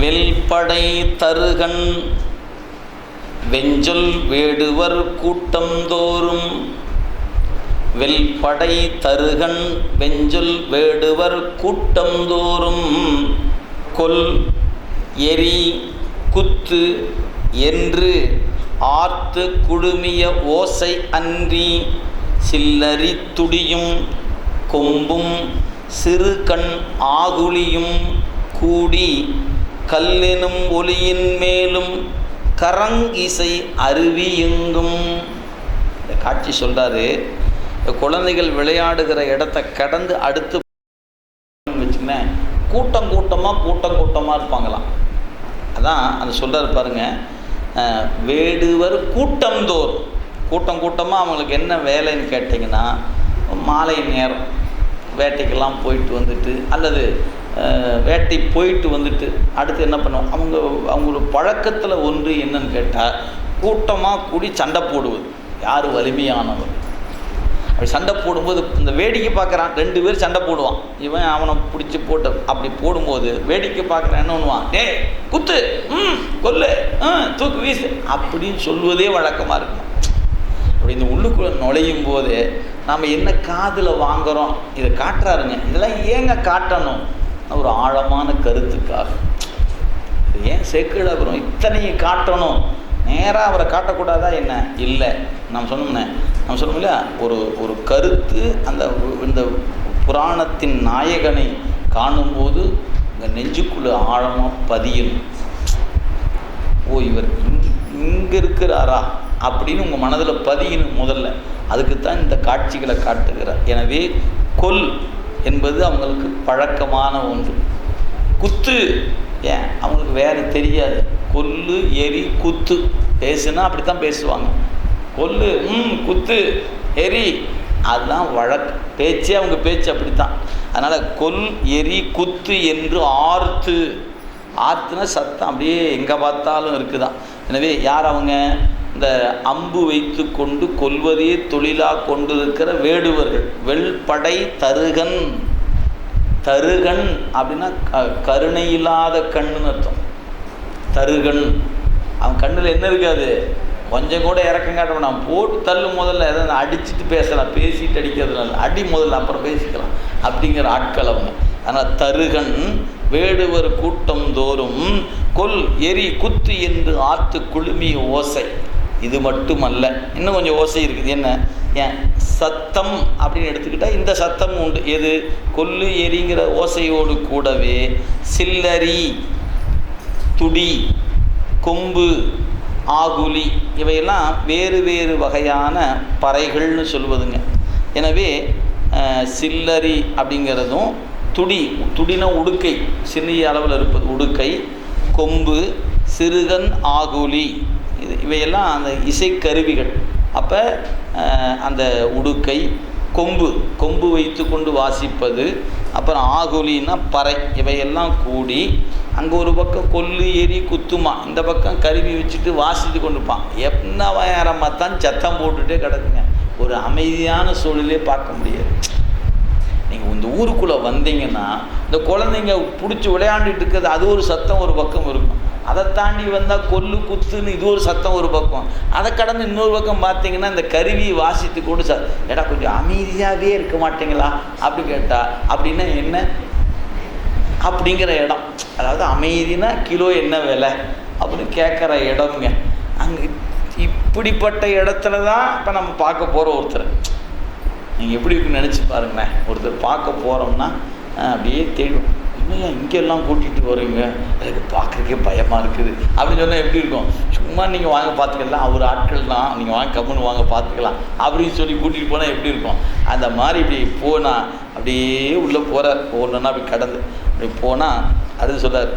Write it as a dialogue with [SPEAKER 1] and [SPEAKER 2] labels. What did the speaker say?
[SPEAKER 1] வெல்படை தருகன் வெஞ்சொல் வேடுவர் கூட்டம் தோறும். வெல்படை தருகன் வெஞ்சொல் வேடுவர் கூட்டம் தோறும். கொல் எரி குத்து என்று ஆர்த்து குழுமிய ஓசை அன்றி சில்லறி துடியும். கொம்பும் சிறு கண் கூடி கல்லெனும் ஒளியின் மேலும் கரங்கிசை அருவி எங்கும் இந்த காட்சி சொல்கிறாரு குழந்தைகள் விளையாடுகிற இடத்த கடந்து அடுத்து வச்சுக்கோங்களேன் கூட்டம் கூட்டமாக கூட்டம் கூட்டமாக இருப்பாங்களாம். அதான் அந்த சொல்கிறார் பாருங்கள் அஹ், வேடுவர் கூட்டம்தோறும் கூட்டம் கூட்டமாக அவங்களுக்கு என்ன வேலைன்னு கேட்டிங்கன்னா மாலை நேரம் வேட்டைக்கெல்லாம் போயிட்டு வந்துட்டு அல்லது வேட்டை போயிட்டு வந்துட்டு அடுத்து என்ன பண்ணுவோம்? அவங்க அவங்களோட பழக்கத்தில் ஒன்று என்னன்னு கேட்டால் கூட்டமாக கூடி சண்டை போடுவது. யார் வலிமையானவர் அப்படி சண்டை போடும்போது இந்த வேடிக்கை பார்க்குறான் ரெண்டு பேர் சண்டை போடுவான். இவன் அவனை பிடிச்சி போட்டு அப்படி போடும்போது வேடிக்கை பார்க்குறான் என்ன பண்ணுவான்? டே குத்து ம் கொல்லு ம் தூக்கு வீசு அப்படின்னு சொல்வதே வழக்கமாக இருக்கும். அப்படி இந்த உள்ளுக்குள்ளே நுழையும் போது நாம் என்ன காதில் வாங்குறோம்? இதை காட்டுறாருங்க. இதெல்லாம் ஏங்க காட்டணும்? ஒரு ஆழமான கருத்துக்காக. ஏன் சேக்கிழாபுரம் இத்தனையும் காட்டணும்? நேராக அவரை காட்டக்கூடாதா என்ன? இல்லை. நம்ம சொன்னோம்னே நம்ம சொன்னோம் இல்லையா? ஒரு ஒரு கருத்து அந்த இந்த புராணத்தின் நாயகனை காணும்போது உங்கள் நெஞ்சுக்குள்ளே ஆழமாக பதியணும். ஓ இவர் இங்கே இருக்கிறாரா? அப்படின்னு உங்கள் மனதில் பதியணும் முதல்ல. அதுக்கு தான் இந்த காட்சிகளை காட்டுகிறார். எனவே கொல் என்பது அவங்களுக்கு பழக்கமான ஒன்று. குத்து ஏன்? அவங்களுக்கு வேறு தெரியாது. கொல்லு எரி குத்து. பேசுனா அப்படி தான் பேசுவாங்க. கொல்லு ம் குத்து எரி. அதுதான் வழக்கு. பேச்சே அவங்க பேச்சு அப்படித்தான். அதனால் கொல் எரி குத்து என்று ஆர்த்து ஆர்த்துன சத்தம் அப்படியே எங்கே பார்த்தாலும் இருக்குதான். எனவே யார் அவங்க? இந்த அம்பு வைத்து கொண்டு கொல்வதே தொழிலாக கொண்டிருக்கிற வேடுவர்கள். வெள்படை தருகன். தருகன் அப்படின்னா க கருணை இல்லாத கண்ணுன்னு அர்த்தம். தருகன். அவன் கண்ணில் என்ன இருக்காது கொஞ்சம் கூட இறக்கம் காட்ட வேணாம். போட்டு தள்ளு முதல்ல எதாவது அடிச்சுட்டு பேசலாம். பேசிட்டு அடிக்கிறதுனால. அடி முதல்ல அப்புறம் பேசிக்கலாம். அப்படிங்கிற ஆட்கள் அவங்க. ஆனால் தருகன் வேடுவர் கூட்டம் தோறும் கொல் எரி குத்து என்று ஆத்து குழுமிய ஓசை. இது மட்டுமல்ல. இன்னும் கொஞ்சம் ஓசை இருக்குது. என்ன? ஏன்? சத்தம் அப்படின்னு எடுத்துக்கிட்டால் இந்த சத்தம் உண்டு. எது? கொல்லு எரிங்கிற ஓசையோடு கூடவே சில்லரி துடி கொம்பு ஆகுலி இவையெல்லாம் வேறு வேறு வகையான பறைகள்னு சொல்வதுங்க எனவே சில்லரி அப்படிங்கிறதும் துடி துடின உடுக்கை. சிறிய அளவில் இருப்பது உடுக்கை. கொம்பு சிறுகன் ஆகுலி. இது இவையெல்லாம் அந்த இசைக்கருவிகள். அப்போ அந்த உடுக்கை கொம்பு கொம்பு வைத்து கொண்டு வாசிப்பது அப்புறம் ஆகுலின்னா பறை இவையெல்லாம் கூடி அங்கே ஒரு பக்கம் கொல்லு எரி குத்துமா இந்த பக்கம் கருவி வச்சுட்டு வாசித்து கொண்டிருப்பான். என்ன வயரமாக தான் சத்தம் போட்டுகிட்டே கிடக்குங்க. ஒரு அமைதியான சூழலே பார்க்க முடியாது. நீங்கள் இந்த ஊருக்குள்ளே வந்தீங்கன்னா இந்த குழந்தைங்க பிடிச்சி விளையாண்டுட்டு இருக்கிறது அது ஒரு சத்தம் ஒரு பக்கம் இருக்கும். அதை தாண்டி வந்தால் கொல்லு குத்துன்னு இது ஒரு சத்தம் ஒரு பக்கம். அதை கடந்து இன்னொரு பக்கம் பார்த்தீங்கன்னா இந்த கருவி வாசித்து கொண்டு ச ஏடா கொஞ்சம் அமைதியாகவே இருக்க மாட்டீங்களா? அப்படி கேட்டால் அப்படின்னா என்ன? அப்படிங்கிற இடம். அதாவது அமைதினா கிலோ என்ன விலை? அப்படின்னு கேட்குற இடம்ங்க. அங்கே இப்படிப்பட்ட இடத்துல தான் இப்போ நம்ம பார்க்க போகிற ஒருத்தர். நீங்கள் எப்படி இருக்குன்னு நினச்சி பாருங்களேன். ஒருத்தர் பார்க்க போகிறோம்னா அப்படியே தெரியும் என்னையா இங்கெல்லாம் கூட்டிகிட்டு வருவீங்க எனக்கு பார்க்குறக்கே பயமாக இருக்குது. அப்படின்னு சொன்னால் எப்படி இருக்கும்? சும்மா நீங்கள் வாங்க பார்த்துக்கலாம். அவர் ஆட்கள் தான். நீங்கள் வாங்க கம்முன்னு வாங்க பார்த்துக்கலாம். அப்படின்னு சொல்லி கூட்டிகிட்டு போனால் எப்படி இருக்கும்? அந்த மாதிரி இப்படி போனால் அப்படியே உள்ளே போகிறார் ஒன்றுனா அப்படி கடந்து. அப்படி போனால் அது சொல்றார்.